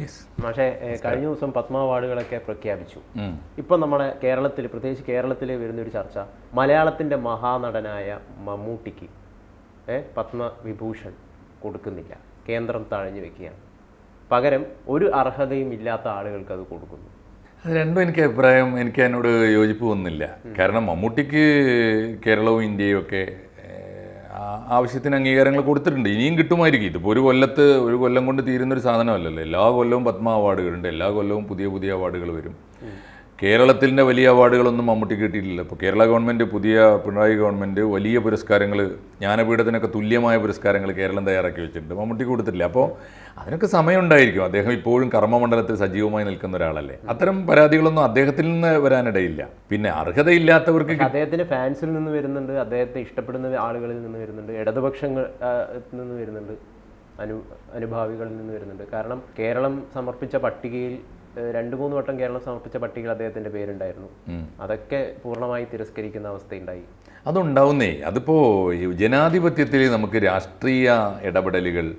Yes പക്ഷേ കഴിഞ്ഞ ദിവസം പത്മ അവാർഡുകളൊക്കെ പ്രഖ്യാപിച്ചു ഇപ്പം നമ്മുടെ കേരളത്തിൽ പ്രത്യേകിച്ച് കേരളത്തിൽ വരുന്ന ഒരു ചർച്ച മലയാളത്തിന്റെ മഹാനടനായ മമ്മൂട്ടിക്ക് പത്മവിഭൂഷൺ കൊടുക്കുന്നില്ല. കേന്ദ്രം തഴഞ്ഞു വെക്കുകയാണ്. പകരം ഒരു അർഹതയും ഇല്ലാത്ത ആളുകൾക്ക് അത് കൊടുക്കുന്നു. അത് രണ്ടും എനിക്ക് അഭിപ്രായം എനിക്ക് അതിനോട് യോജിപ്പ് വന്നില്ല. കാരണം മമ്മൂട്ടിക്ക് കേരളവും ഇന്ത്യയും ഒക്കെ ആവശ്യത്തിന് അംഗീകാരങ്ങൾ കൊടുത്തിട്ടുണ്ട്. ഇനിയും കിട്ടുമായിരിക്കും. ഇതിപ്പോൾ ഒരു കൊല്ലത്ത് ഒരു കൊല്ലം കൊണ്ട് തീരുന്ന ഒരു സാധനമല്ലല്ലോ. എല്ലാ കൊല്ലവും പത്മ അവാർഡുകളുണ്ട്. എല്ലാ കൊല്ലവും പുതിയ പുതിയ അവാർഡുകൾ വരും. കേരളത്തിന്റെ വലിയ അവാർഡുകളൊന്നും മമ്മൂട്ടി കിട്ടിയിട്ടില്ല. ഇപ്പോൾ കേരള ഗവൺമെന്റ് പുതിയ പിണറായി ഗവൺമെന്റ് വലിയ പുരസ്കാരങ്ങൾ ജ്ഞാനപീഠത്തിനൊക്കെ തുല്യമായ പുരസ്കാരങ്ങൾ കേരളം തയ്യാറാക്കി വെച്ചിട്ടുണ്ട്. മമ്മൂട്ടി കൊടുത്തിട്ടില്ല. അപ്പോൾ അതിനൊക്കെ സമയമുണ്ടായിരിക്കും. അദ്ദേഹം ഇപ്പോഴും കർമ്മമണ്ഡലത്തിൽ സജീവമായി നിൽക്കുന്ന ഒരാളല്ലേ. അത്തരം പരാതികളൊന്നും അദ്ദേഹത്തിൽ നിന്ന് വരാനിടയില്ല. പിന്നെ അർഹതയില്ലാത്തവർക്ക് അദ്ദേഹത്തിന്റെ ഫാൻസിൽ നിന്ന് വരുന്നുണ്ട്. അദ്ദേഹത്തെ ഇഷ്ടപ്പെടുന്ന ആളുകളിൽ നിന്ന് വരുന്നുണ്ട്. ഇടതുപക്ഷങ്ങൾ നിന്ന് വരുന്നുണ്ട്. അനു അനുഭാവികളിൽ നിന്ന് വരുന്നുണ്ട്. കാരണം കേരളം സമർപ്പിച്ച പട്ടികയിൽ രണ്ട് മൂന്ന് വട്ടം കേരളം സമർപ്പിച്ച പട്ടികയിൽ അദ്ദേഹത്തിന്റെ പേരുണ്ടായിരുന്നു. അതൊക്കെ പൂർണമായി തിരസ്കരിക്കുന്ന അവസ്ഥയുണ്ടായി. അതുണ്ടാവുന്നേ. അതിപ്പോ ജനാധിപത്യത്തിൽ നമുക്ക് രാഷ്ട്രീയ ഇടപെടലുകൾ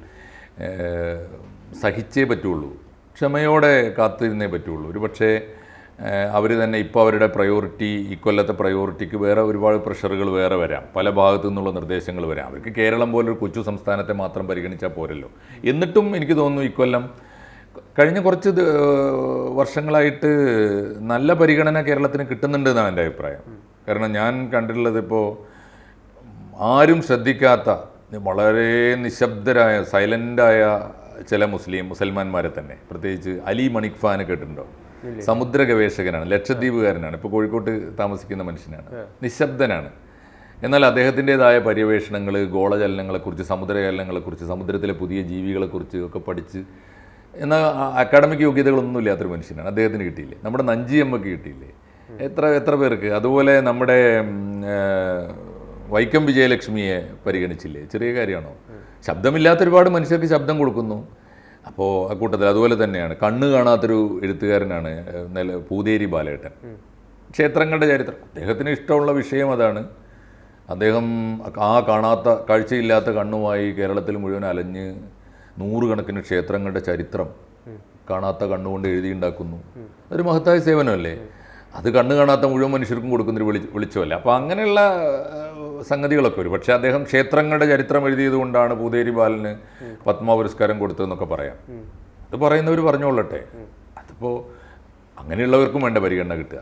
സഹിച്ചേ പറ്റുള്ളൂ. ക്ഷമയോടെ കാത്തിരുന്നേ പറ്റുള്ളൂ. ഒരു പക്ഷേ അവർ തന്നെ ഇപ്പോൾ അവരുടെ പ്രയോറിറ്റി ഇക്കൊല്ലത്തെ പ്രയോറിറ്റിക്ക് വേറെ ഒരുപാട് പ്രഷറുകൾ വേറെ വരാം. പല ഭാഗത്തു നിന്നുള്ള നിർദ്ദേശങ്ങൾ വരാം. അവർക്ക് കേരളം പോലൊരു കൊച്ചു സംസ്ഥാനത്തെ മാത്രം പരിഗണിച്ചാൽ പോരല്ലോ. എന്നിട്ടും എനിക്ക് തോന്നുന്നു ഇക്കൊല്ലം കഴിഞ്ഞ കുറച്ച് വർഷങ്ങളായിട്ട് നല്ല പരിഗണന കേരളത്തിന് കിട്ടുന്നുണ്ട് എന്നാണ് എന്റെ അഭിപ്രായം. കാരണം ഞാൻ കണ്ടിട്ടുള്ളത് ഇപ്പോൾ ആരും ശ്രദ്ധിക്കാത്ത വളരെ നിശബ്ദരായ സൈലന്റായ ചില മുസ്ലിം മുസൽമാന്മാരെ തന്നെ. പ്രത്യേകിച്ച് അലി മണിക് ഫാന് കേട്ടിട്ടുണ്ടോ സമുദ്ര ഗവേഷകനാണ് ലക്ഷദ്വീപുകാരനാണ് ഇപ്പോൾ കോഴിക്കോട്ട് താമസിക്കുന്ന മനുഷ്യനാണ്. നിശബ്ദനാണ്. എന്നാൽ അദ്ദേഹത്തിന്റെതായ പര്യവേഷണങ്ങൾ ഗോളചലനങ്ങളെക്കുറിച്ച് സമുദ്രചലനങ്ങളെക്കുറിച്ച് സമുദ്രത്തിലെ പുതിയ ജീവികളെക്കുറിച്ച് ഒക്കെ പഠിച്ച് എന്നാൽ അക്കാഡമിക് യോഗ്യതകളൊന്നും ഇല്ലാത്തൊരു മനുഷ്യനാണ്. അദ്ദേഹത്തിന് കിട്ടിയില്ലേ? നമ്മുടെ നഞ്ചി അമ്മയ്ക്ക് കിട്ടിയില്ലേ? എത്ര എത്ര പേർക്ക്? അതുപോലെ നമ്മുടെ വൈക്കം വിജയലക്ഷ്മിയെ പരിഗണിച്ചില്ലേ? ചെറിയ കാര്യമാണോ? ശബ്ദമില്ലാത്ത ഒരുപാട് മനുഷ്യർക്ക് ശബ്ദം കൊടുക്കുന്നു. അപ്പോൾ അക്കൂട്ടത്തിൽ അതുപോലെ തന്നെയാണ്. കണ്ണ് കാണാത്തൊരു എഴുത്തുകാരനാണ് നില പൂതേരി ബാലേട്ടൻ. ക്ഷേത്രങ്ങളുടെ ചരിത്രം. അദ്ദേഹത്തിന് ഇഷ്ടമുള്ള വിഷയം അതാണ്. അദ്ദേഹം ആ കാണാത്ത കാഴ്ചയില്ലാത്ത കണ്ണുമായി കേരളത്തിൽ മുഴുവൻ അലഞ്ഞ് നൂറുകണക്കിന് ക്ഷേത്രങ്ങളുടെ ചരിത്രം കാണാത്ത കണ്ണുകൊണ്ട് എഴുതിയുണ്ടാക്കുന്നു. അതൊരു മഹത്തായ സേവനമല്ലേ? അത് കണ്ണ് കാണാത്ത മുഴുവൻ മനുഷ്യർക്കും കൊടുക്കുന്നൊരു വിളി വെളിച്ചമല്ല? അപ്പോൾ അങ്ങനെയുള്ള സംഗതികളൊക്കെ വരും. പക്ഷേ അദ്ദേഹം ക്ഷേത്രങ്ങളുടെ ചരിത്രം എഴുതിയത് കൊണ്ടാണ് പൂതേരി ബാലന് പത്മ പുരസ്കാരം കൊടുത്തതെന്നൊക്കെ പറയാം. അത് പറയുന്നവർ പറഞ്ഞോളട്ടെ. അതിപ്പോൾ അങ്ങനെയുള്ളവർക്കും വേണ്ട പരിഗണന കിട്ടുക.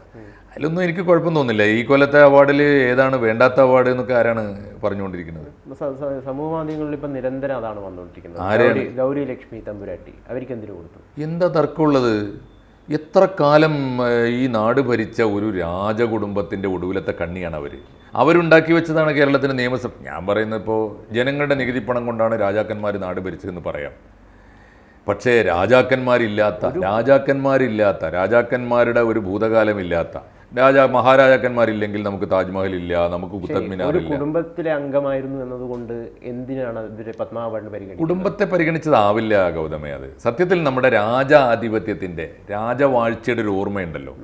അതിലൊന്നും എനിക്ക് കുഴപ്പം തോന്നില്ല ഈ കൊല്ലത്തെ അവാർഡിൽ ഏതാണ് വേണ്ടാത്ത അവാർഡ് എന്നൊക്കെ ആരാണ് പറഞ്ഞുകൊണ്ടിരിക്കുന്നത്? സമൂഹ മാധ്യമങ്ങളിൽ ഇപ്പം നിരന്തരം അതാണ് വന്നുകൊണ്ടിരിക്കുന്നത്. ഗൗരി ലക്ഷ്മി തമ്പുരാട്ടി അവർക്ക് എന്തിനു കൊടുത്തു? എന്താ തർക്കമുള്ളത്? എത്ര കാലം ഈ നാട് ഭരിച്ച ഒരു രാജകുടുംബത്തിന്റെ ഒടുവിലത്തെ കണ്ണിയാണ് അവർ അവരുണ്ടാക്കി വെച്ചതാണ് കേരളത്തിന്റെ നിയമസഭ. ഞാൻ പറയുന്നത് ഇപ്പോൾ ജനങ്ങളുടെ നികുതി പണം കൊണ്ടാണ് രാജാക്കന്മാർ നാട് ഭരിച്ചതെന്ന് പറയാം. പക്ഷേ രാജാക്കന്മാരില്ലാത്ത രാജാക്കന്മാരില്ലാത്ത രാജാക്കന്മാരുടെ ഒരു ഭൂതകാലമില്ലാത്ത രാജാ മഹാരാജാക്കന്മാരില്ലെങ്കിൽ നമുക്ക് താജ്മഹൽ ഇല്ല നമുക്ക് കുത്തബ് മിനാർ ഒരു ഇല്ല കുടുംബത്തിലെ അംഗമായിരുന്നു എന്നതുകൊണ്ട് എന്തിനാണ് ഇവർ പത്മ അവാർഡിന് പരിഗണിക്കുന്നത്? കുടുംബത്തെ പരിഗണിച്ചതാവില്ല ഗൗതമേ അത് സത്യത്തിൽ നമ്മുടെ രാജാധിപത്യത്തിന്റെ രാജവാഴ്ചയുടെ ഒരു ഓർമ്മയുണ്ടല്ലോ.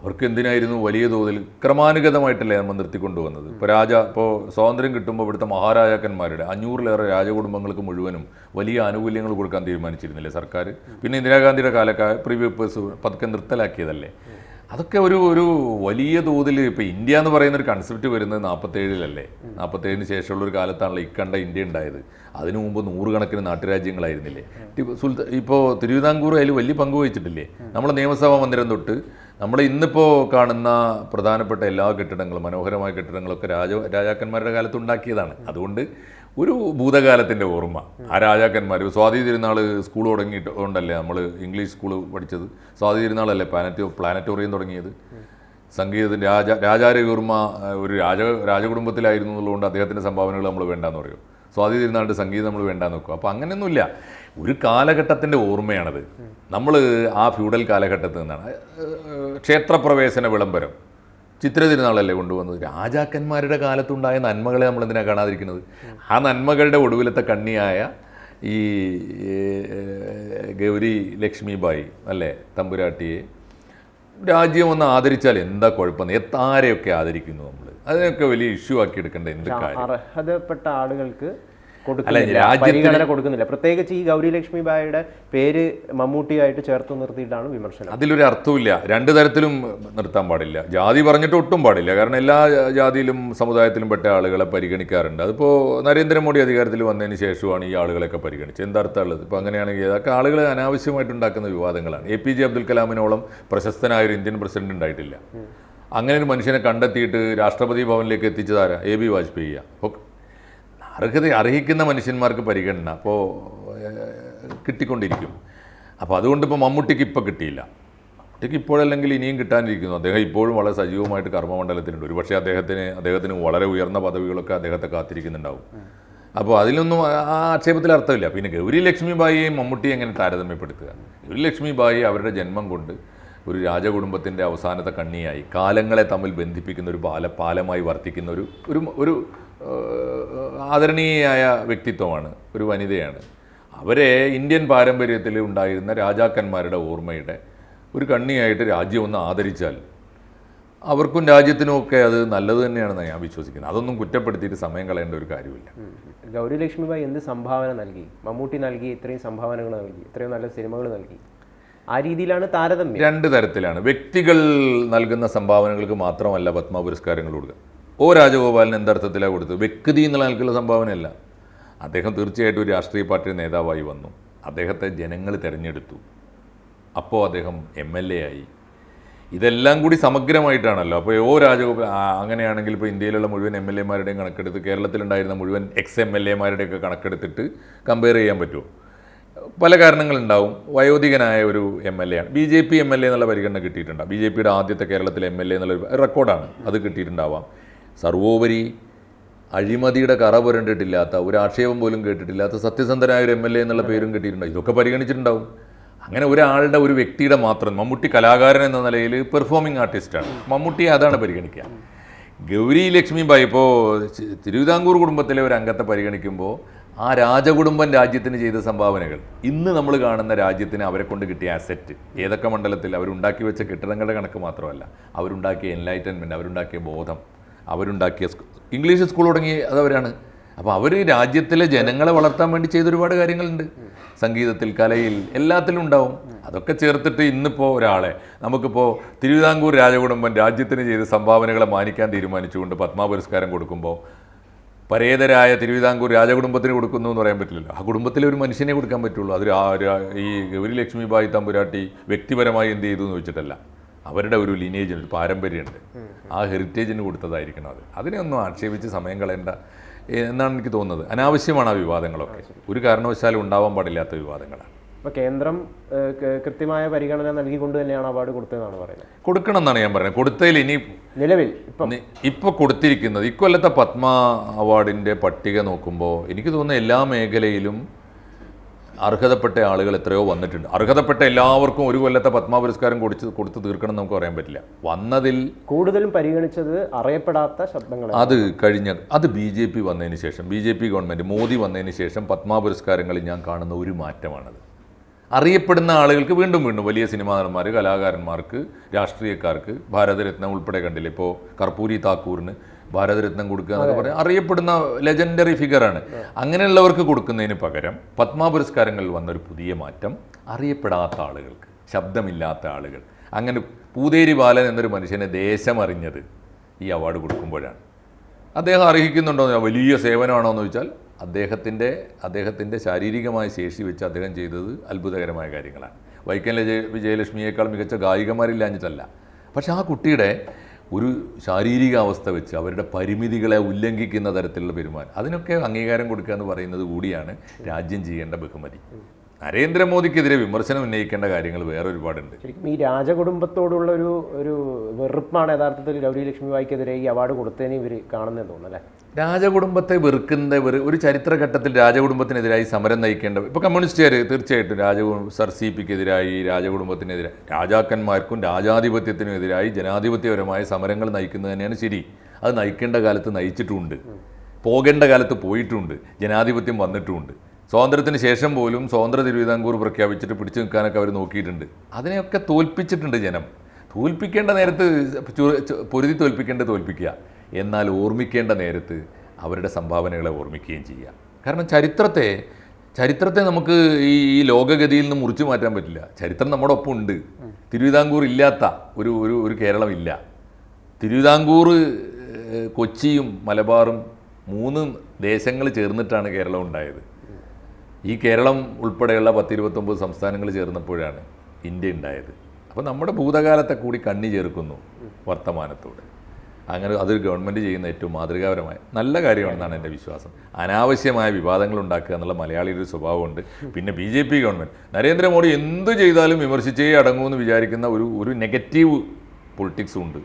അവർക്ക് എന്തിനായിരുന്നു വലിയ തോതിൽ ക്രമാനുഗതമായിട്ടല്ലേ നമ്മൾ നിർത്തിക്കൊണ്ടുവന്നത്? ഇപ്പോൾ രാജ ഇപ്പോൾ സ്വാതന്ത്ര്യം കിട്ടുമ്പോൾ ഇവിടുത്തെ മഹാരാജാക്കന്മാരുടെ അഞ്ഞൂറിലേറെ രാജകുടുംബങ്ങൾക്ക് മുഴുവനും വലിയ ആനുകൂല്യങ്ങൾ കൊടുക്കാൻ തീരുമാനിച്ചിരുന്നില്ലേ സർക്കാർ? പിന്നെ ഇന്ദിരാഗാന്ധിയുടെ കാലക്കാ പ്രീവിയപ്പേഴ്സ് പതുക്കെ നിർത്തലാക്കിയതല്ലേ? അതൊക്കെ ഒരു ഒരു വലിയ തോതിൽ ഇപ്പോൾ ഇന്ത്യ എന്ന് പറയുന്ന ഒരു കൺസെപ്റ്റ് വരുന്നത് നാൽപ്പത്തേഴിലല്ലേ നാൽപ്പത്തേഴിന് ശേഷമുള്ള ഒരു കാലത്താണല്ലോ ഇക്കണ്ട ഇന്ത്യ ഉണ്ടായത്. അതിനു മുമ്പ് നൂറുകണക്കിന് നാട്ടുരാജ്യങ്ങളായിരുന്നില്ലേ? സുൽത്താൻ ഇപ്പോൾ തിരുവിതാംകൂർ അതിൽ വലിയ പങ്ക് വഹിച്ചിട്ടില്ലേ? നമ്മുടെ നിയമസഭാ മന്ദിരം തൊട്ട് നമ്മൾ ഇന്നിപ്പോൾ കാണുന്ന പ്രധാനപ്പെട്ട എല്ലാ കെട്ടിടങ്ങളും മനോഹരമായ കെട്ടിടങ്ങളൊക്കെ രാജ രാജാക്കന്മാരുടെ കാലത്ത് ഉണ്ടാക്കിയതാണ്. അതുകൊണ്ട് ഒരു ഭൂതകാലത്തിന്റെ ഓർമ്മ. ആ രാജാക്കന്മാർ സ്വാതി തിരുനാൾ സ്കൂൾ തുടങ്ങിയിട്ട് നമ്മൾ ഇംഗ്ലീഷ് സ്കൂൾ പഠിച്ചത്? സ്വാതി തിരുനാളല്ലേ പ്ലാനറ്റോ പ്ലാനറ്റോറിയം തുടങ്ങിയത്? സംഗീതത്തിന്റെ രാജ രാജാരവിവർമ്മ ഏഹ്, ഒരു രാജ രാജകുടുംബത്തിലായിരുന്നു എന്നുള്ളതുകൊണ്ട് അദ്ദേഹത്തിന്റെ സംഭാവനകൾ നമ്മൾ വേണ്ടാന്ന് പറയും. സ്വാതി തിരുനാളിന്റെ സംഗീതം നമ്മൾ വേണ്ടാന്ന് വെക്കും. അപ്പോൾ അങ്ങനെയൊന്നുമില്ല. ഒരു കാലഘട്ടത്തിന്റെ ഓർമ്മയാണത്. നമ്മൾ ആ ഫ്യൂഡൽ കാലഘട്ടത്തിൽ നിന്നാണ്. ക്ഷേത്രപ്രവേശന വിളംബരം. ചിത്ര തിരുനാളല്ലേ കൊണ്ടുവന്നത്? രാജാക്കന്മാരുടെ കാലത്തുണ്ടായ നന്മകളെ നമ്മൾ എന്തിനാ കാണാതിരിക്കുന്നത്? ആ നന്മകളുടെ ഒടുവിലത്തെ കണ്ണിയായ ഈ ഗൗരി ലക്ഷ്മിബായി അല്ലേ തമ്പുരാട്ടിയെ രാജ്യം ഒന്ന് ആദരിച്ചാൽ എന്താ കുഴപ്പം എത്താരെയൊക്കെ ആദരിക്കുന്നു നമ്മൾ അതിനൊക്കെ വലിയ ഇഷ്യൂ ആക്കി എടുക്കേണ്ട എന്ത് കാര്യം? അർഹതപ്പെട്ട ആളുകൾക്ക് പരിഗണന കൊടുക്കുന്നില്ല. പ്രത്യേകിച്ച് ഈ ഗൗരി ലക്ഷ്മി ഭായുടെ പേര് മമ്മൂട്ടിയായിട്ട് ചേർത്ത് നിർത്തിയിട്ടാണ് വിമർശനം. അതിലൊരു അർത്ഥമില്ല രണ്ട് തരത്തിലും നിർത്താൻ പാടില്ല. ജാതി പറഞ്ഞിട്ട് ഒട്ടും പാടില്ല. കാരണം എല്ലാ ജാതിയിലും സമുദായത്തിലും പെട്ട ആളുകളെ പരിഗണിക്കാറുണ്ട്. അതിപ്പോൾ നരേന്ദ്രമോദി അധികാരത്തിൽ വന്നതിന് ശേഷമാണ് ഈ ആളുകളൊക്കെ പരിഗണിച്ചത്. എന്താർത്ഥമുള്ളത് ഇപ്പൊ ഇപ്പോൾ അങ്ങനെയാണെങ്കിൽ അതൊക്കെ ആളുകളെ അനാവശ്യമായിട്ട് ഉണ്ടാക്കുന്ന വിവാദങ്ങളാണ്. എ പി ജെ അബ്ദുൽ കലാമിനോളം പ്രശസ്തനായ ഒരു ഇന്ത്യൻ പ്രസിഡന്റ് ഉണ്ടായിട്ടില്ല. അങ്ങനെ ഒരു മനുഷ്യനെ കണ്ടെത്തിയിട്ട് രാഷ്ട്രപതി ഭവനിലേക്ക് എത്തിച്ചതാരാ എ ബി വാജ്പേയിയാണ് അർഹത അർഹിക്കുന്ന മനുഷ്യന്മാർക്ക് പരിഗണന അപ്പോൾ കിട്ടിക്കൊണ്ടിരിക്കും. അപ്പോൾ അതുകൊണ്ട് ഇപ്പോൾ മമ്മൂട്ടിക്ക് ഇപ്പോൾ കിട്ടിയില്ല. മമ്മൂട്ടിക്ക് ഇപ്പോഴല്ലെങ്കിൽ ഇനിയും കിട്ടാനിരിക്കുന്നു. അദ്ദേഹം ഇപ്പോഴും വളരെ സജീവമായിട്ട് കർമ്മമണ്ഡലത്തിലുണ്ട്. ഒരുപക്ഷെ അദ്ദേഹത്തിന് അദ്ദേഹത്തിന് വളരെ ഉയർന്ന പദവികളൊക്കെ അദ്ദേഹത്തെ കാത്തിരിക്കുന്നുണ്ടാവും. അപ്പോൾ അതിലൊന്നും ആ- ആക്ഷേപത്തിൽ അർത്ഥമില്ല. പിന്നെ ഗൗരി ലക്ഷ്മിബായിയെയും മമ്മൂട്ടിയെ എങ്ങനെ താരതമ്യപ്പെടുത്തുക? ഗൗരി ലക്ഷ്മിബായി അവരുടെ ജന്മം കൊണ്ട് ഒരു രാജകുടുംബത്തിന്റെ അവസാനത്തെ കണ്ണിയായി കാലങ്ങളെ തമ്മിൽ ബന്ധിപ്പിക്കുന്ന ഒരു പാല പാലമായി വർത്തിക്കുന്ന ഒരു ഒരു ആദരണീയയായ വ്യക്തിത്വമാണ് ഒരു വനിതയാണ്. അവരെ ഇന്ത്യൻ പാരമ്പര്യത്തിൽ ഉണ്ടായിരുന്ന രാജാക്കന്മാരുടെ ഓർമ്മയുടെ ഒരു കണ്ണിയായിട്ട് രാജ്യം ഒന്ന് ആദരിച്ചാൽ അവർക്കും രാജ്യത്തിനുമൊക്കെ അത് നല്ലത് തന്നെയാണെന്ന് ഞാൻ വിശ്വസിക്കുന്നത്. അതൊന്നും കുറ്റപ്പെടുത്തിയിട്ട് സമയം കളയേണ്ട ഒരു കാര്യമില്ല. ഗൗരി ലക്ഷ്മി ഭായ് എന്ത് സംഭാവന നൽകി? മമ്മൂട്ടി നൽകി ഇത്രയും സംഭാവനകൾ നൽകി ഇത്രയും നല്ല സിനിമകൾ നൽകി. ആ രീതിയിലാണ് താരതമ്യം. രണ്ട് തരത്തിലാണ്. വ്യക്തികൾ നൽകുന്ന സംഭാവനകൾക്ക് മാത്രമല്ല പത്മ പുരസ്കാരങ്ങൾ കൊടുക്കുക. ഓ രാജഗോപാലിന് എന്തർത്ഥത്തിലാണ് കൊടുത്തത്? വ്യക്തി എന്നുള്ള നിലക്കുള്ള സംഭാവനയല്ല. അദ്ദേഹം തീർച്ചയായിട്ടും ഒരു രാഷ്ട്രീയ പാർട്ടി നേതാവായി വന്നു. അദ്ദേഹത്തെ ജനങ്ങൾ തിരഞ്ഞെടുത്തു. അപ്പോൾ അദ്ദേഹം എം എൽ എ ആയി. ഇതെല്ലാം കൂടി സമഗ്രമായിട്ടാണല്ലോ. അപ്പോൾ ഓ രാജഗോപാൽ അങ്ങനെയാണെങ്കിൽ ഇപ്പോൾ ഇന്ത്യയിലുള്ള മുഴുവൻ എം എൽ എമാരുടെയും കണക്കെടുത്ത് കേരളത്തിലുണ്ടായിരുന്ന മുഴുവൻ എക്സ് എം എൽ എമാരുടെയൊക്കെ കണക്കെടുത്തിട്ട് കമ്പയർ ചെയ്യാൻ പറ്റുമോ? പല കാരണങ്ങളുണ്ടാവും. വയോധികനായ ഒരു എം എൽ എ ആണ്. B J P M L A എന്നുള്ള പരിഗണന കിട്ടിയിട്ടുണ്ടാവും. ബി ജെ പിയുടെ ആദ്യത്തെ കേരളത്തിലെ എം എൽ എ എന്നുള്ള റെക്കോർഡാണ് അത് കിട്ടിയിട്ടുണ്ടാവാം. സർവോപരി അഴിമതിയുടെ കറ പുരണ്ടിട്ടില്ലാത്ത ഒരു ആക്ഷേപം പോലും കേട്ടിട്ടില്ലാത്ത സത്യസന്ധനായ ഒരു എം എൽ എ എന്നുള്ള പേരും കിട്ടിയിട്ടുണ്ടാവും ഇതൊക്കെ പരിഗണിച്ചിട്ടുണ്ടാവും. അങ്ങനെ ഒരാളുടെ ഒരു വ്യക്തിയുടെ മാത്രം മമ്മൂട്ടി കലാകാരൻ എന്ന നിലയിൽ പെർഫോമിംഗ് ആർട്ടിസ്റ്റാണ് മമ്മൂട്ടി അതാണ് പരിഗണിക്കുക. ഗൗരി ലക്ഷ്മി ബായി ഇപ്പോൾ തിരുവിതാംകൂർ കുടുംബത്തിലെ ഒരു അംഗത്തെ പരിഗണിക്കുമ്പോൾ ആ രാജകുടുംബം രാജ്യത്തിന് ചെയ്ത സംഭാവനകൾ. ഇന്ന് നമ്മൾ കാണുന്ന രാജ്യത്തിന് അവരെ കൊണ്ട് കിട്ടിയ അസറ്റ് ഏതൊക്കെ മണ്ഡലത്തിൽ അവരുണ്ടാക്കി വെച്ച കെട്ടിടങ്ങളുടെ കണക്ക് മാത്രമല്ല അവരുണ്ടാക്കിയ എൻലൈറ്റൻമെന്റ് അവരുണ്ടാക്കിയ ബോധം അവരുണ്ടാക്കിയ ഇംഗ്ലീഷ് സ്കൂൾ തുടങ്ങി അതവരാണ് അപ്പോൾ അവർ രാജ്യത്തിലെ ജനങ്ങളെ വളർത്താൻ വേണ്ടി ചെയ്ത ഒരുപാട് കാര്യങ്ങളുണ്ട്. സംഗീതത്തിൽ കലയിൽ എല്ലാത്തിലും ഉണ്ടാവും. അതൊക്കെ ചേർത്തിട്ട് ഇന്നിപ്പോൾ ഒരാളെ നമുക്കിപ്പോൾ തിരുവിതാംകൂർ രാജകുടുംബം രാജ്യത്തിന് ചെയ്ത സംഭാവനകളെ മാനിക്കാൻ തീരുമാനിച്ചുകൊണ്ട് പത്മ പുരസ്കാരം കൊടുക്കുമ്പോൾ പരേതരായ തിരുവിതാംകൂർ രാജകുടുംബത്തിന് കൊടുക്കുന്നു എന്ന് പറയാൻ പറ്റില്ലല്ലോ. ആ കുടുംബത്തിലെ ഒരു മനുഷ്യനെ കൊടുക്കാൻ പറ്റുള്ളൂ. അതൊരു ഈ ഗൗരി ലക്ഷ്മിബായി തമ്പുരാട്ടി വ്യക്തിപരമായി എന്ത് ചെയ്തു എന്ന് വെച്ചിട്ടല്ല അവരുടെ ഒരു ലിനേജ് ഒരു പാരമ്പര്യമുണ്ട്. ആ ഹെറിറ്റേജിന് കൊടുത്തതായിരിക്കണം അത്. അതിനെ ഒന്നും ആക്ഷേപിച്ച് സമയം കളയേണ്ട എന്നാണ് എനിക്ക് തോന്നുന്നത്. അനാവശ്യമാണ് ആ വിവാദങ്ങളൊക്കെ. ഒരു കാരണവശാലും ഉണ്ടാവാൻ പാടില്ലാത്ത വിവാദങ്ങളാണ്. അപ്പോൾ കേന്ദ്രം കൃത്യമായ പരിഗണന നൽകിക്കൊണ്ട് തന്നെയാണ് അവാർഡ് കൊടുത്തതെന്നാണ് പറയുന്നത്. കൊടുക്കണം എന്നാണ് ഞാൻ പറയുന്നത്. കൊടുത്തതിൽ ഇനി നിലവിൽ ഇപ്പം. നി- ഇപ്പൊ കൊടുത്തിരിക്കുന്നത് ഇക്കൊല്ലത്തെ പത്മ അവാർഡിന്റെ പട്ടിക നോക്കുമ്പോൾ എനിക്ക് തോന്നുന്നു എല്ലാ മേഖലയിലും അർഹതപ്പെട്ട ആളുകൾ എത്രയോ വന്നിട്ടുണ്ട്. അർഹതപ്പെട്ട എല്ലാവർക്കും ഒരു കൊല്ലത്തെ പത്മ പുരസ്കാരം കൊടുത്ത് കൊടുത്ത് തീർക്കണം എന്ന് നമുക്ക് പറയാൻ പറ്റില്ല. വന്നതിൽ കൂടുതലും പരിഗണിച്ചത് അറിയപ്പെടാത്ത ശബ്ദങ്ങൾ അത് കഴിഞ്ഞ അത് ബി ജെ പി വന്നതിന് ശേഷം B J P government Modi വന്നതിന് ശേഷം പത്മ പുരസ്കാരങ്ങളിൽ ഞാൻ കാണുന്ന ഒരു മാറ്റമാണത്. അറിയപ്പെടുന്ന ആളുകൾക്ക് വീണ്ടും വീണ്ടും വലിയ സിനിമാ നടന്മാർ കലാകാരന്മാർക്ക് രാഷ്ട്രീയക്കാർക്ക് ഭാരതരത്നം ഉൾപ്പെടെ കണ്ടില്ല? ഇപ്പോൾ കർപ്പൂരി താക്കൂറിന് ഭാരതരത്നം കൊടുക്കുക എന്നൊക്കെ പറയാം അറിയപ്പെടുന്ന ലെജൻഡറി ഫിഗറാണ് അങ്ങനെയുള്ളവർക്ക് കൊടുക്കുന്നതിന് പകരം പത്മ പുരസ്കാരങ്ങളിൽ വന്നൊരു പുതിയ മാറ്റം അറിയപ്പെടാത്ത ആളുകൾക്ക് ശബ്ദമില്ലാത്ത ആളുകൾ. അങ്ങനെ പൂതേരി ബാലൻ എന്നൊരു മനുഷ്യനെ ദേശമറിഞ്ഞത് ഈ അവാർഡ് കൊടുക്കുമ്പോഴാണ്. അദ്ദേഹം അർഹിക്കുന്നുണ്ടോ? വലിയ സേവനമാണോ എന്ന് ചോദിച്ചാൽ അദ്ദേഹത്തിന്റെ അദ്ദേഹത്തിന്റെ ശാരീരികമായ ശേഷി വെച്ച് അദ്ദേഹം ചെയ്തത് അത്ഭുതകരമായ കാര്യങ്ങളാണ്. വൈക്കം ലജ വിജയലക്ഷ്മിയേക്കാൾ മികച്ച ഗായികമാരില്ലാഞ്ഞിട്ടല്ല പക്ഷെ ആ കുട്ടിയുടെ ഒരു ശാരീരികാവസ്ഥ വെച്ച് അവരുടെ പരിമിതികളെ ഉല്ലംഘിക്കുന്ന തരത്തിലുള്ള പെരുമാറ്റം. അതിനൊക്കെ അംഗീകാരം കൊടുക്കുക എന്ന് പറയുന്നത് കൂടിയാണ് രാജ്യം ചെയ്യേണ്ട ബഹുമതി. നരേന്ദ്രമോദിക്കെതിരെ വിമർശനം ഉന്നയിക്കേണ്ട കാര്യങ്ങൾ വേറെ ഒരുപാടുണ്ട് ശരിക്കും ഈ രാജകുടുംബത്തോടുള്ള ഒരു ഒരു വെറുപ്പാണ് യഥാർത്ഥത്തിൽ ഗൗരി ലക്ഷ്മി ലക്ഷ്മിബായിക്കെതിരെ ഈ അവാർഡ് കൊടുത്തതിന് ഇവർ കാണുന്നതെന്ന് തോന്നുന്നു അല്ലേ? രാജകുടുംബത്തെ വെറുക്കുന്ന വെറു ഒരു ചരിത്രഘട്ടത്തിൽ രാജകുടുംബത്തിനെതിരായി സമരം നയിക്കേണ്ട ഇപ്പോൾ കമ്മ്യൂണിസ്റ്റുകാർ തീർച്ചയായിട്ടും രാജകുടുംബ സർ സി പിക്കെതിരായി രാജകുടുംബത്തിനെതിരായി രാജാക്കന്മാർക്കും രാജാധിപത്യത്തിനും എതിരായി ജനാധിപത്യപരമായ സമരങ്ങൾ നയിക്കുന്നത് തന്നെയാണ് ശരി. അത് നയിക്കേണ്ട കാലത്ത് നയിച്ചിട്ടുമുണ്ട് പോകേണ്ട കാലത്ത് പോയിട്ടുമുണ്ട് ജനാധിപത്യം വന്നിട്ടുമുണ്ട് സ്വാതന്ത്ര്യത്തിന് ശേഷം പോലും സ്വതന്ത്ര തിരുവിതാംകൂർ പ്രഖ്യാപിച്ചിട്ട് പിടിച്ചു നിൽക്കാനൊക്കെ അവർ നോക്കിയിട്ടുണ്ട്. അതിനെയൊക്കെ തോൽപ്പിച്ചിട്ടുണ്ട് ജനം. തോൽപ്പിക്കേണ്ട നേരത്ത് പൊരുതി തോൽപ്പിക്കേണ്ട തോൽപ്പിക്കുക. എന്നാൽ ഓർമ്മിക്കേണ്ട നേരത്ത് അവരുടെ സംഭാവനകളെ ഓർമ്മിക്കുകയും ചെയ്യുക. കാരണം ചരിത്രത്തെ ചരിത്രത്തെ നമുക്ക് ഈ ലോകഗതിയിൽ നിന്ന് മുറിച്ചു മാറ്റാൻ പറ്റില്ല. ചരിത്രം നമ്മുടെ ഒപ്പം ഉണ്ട്. തിരുവിതാംകൂർ ഇല്ലാത്ത ഒരു ഒരു ഒരു കേരളം ഇല്ല. തിരുവിതാംകൂർ കൊച്ചിയും മലബാറും മൂന്ന് ദേശങ്ങൾ ചേർന്നിട്ടാണ് കേരളം ഉണ്ടായത്. ഈ കേരളം ഉൾപ്പെടെയുള്ള പത്തിരുപത്തൊമ്പത് സംസ്ഥാനങ്ങൾ ചേർന്നപ്പോഴാണ് ഇന്ത്യ ഉണ്ടായത്. അപ്പോൾ നമ്മുടെ ഭൂതകാലത്തെ കൂടി കണ്ണി ചേർക്കുന്നു വർത്തമാനത്തോടെ. അങ്ങനെ അതൊരു ഗവൺമെന്റ് ചെയ്യുന്ന ഏറ്റവും മാതൃകാപരമായ നല്ല കാര്യമാണെന്നാണ് എന്റെ വിശ്വാസം. അനാവശ്യമായ വിവാദങ്ങൾ ഉണ്ടാക്കുക എന്നുള്ള മലയാളിയുടെ സ്വഭാവമുണ്ട്. പിന്നെ B J P government Narendra Modi എന്ത് ചെയ്താലും വിമർശിച്ചേ അടങ്ങുമെന്ന് വിചാരിക്കുന്ന ഒരു ഒരു നെഗറ്റീവ് പൊളിറ്റിക്സും ഉണ്ട്.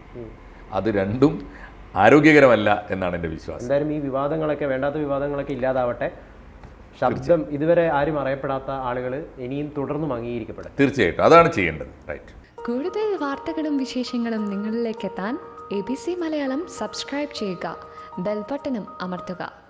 അത് രണ്ടും ആരോഗ്യകരമല്ല എന്നാണ് എന്റെ വിശ്വാസം. എന്തായാലും ഈ വിവാദങ്ങളൊക്കെ വേണ്ടാത്ത വിവാദങ്ങളൊക്കെ ഇല്ലാതാവട്ടെ. ശബ്ദം ഇതുവരെ ആരും അറിയപ്പെടാത്ത ആളുകൾ ഇനിയും തുടർന്നും അംഗീകരിക്കപ്പെടും. തീർച്ചയായിട്ടും. അതാണ് ചെയ്യേണ്ടത്. റൈറ്റ് കൂടുതൽ വാർത്തകളും വിശേഷങ്ങളും നിങ്ങളിലേക്ക് എത്താൻ A B C Malayalam subscribe ചെയ്യുക. ബെൽബട്ടനും അമർത്തുക.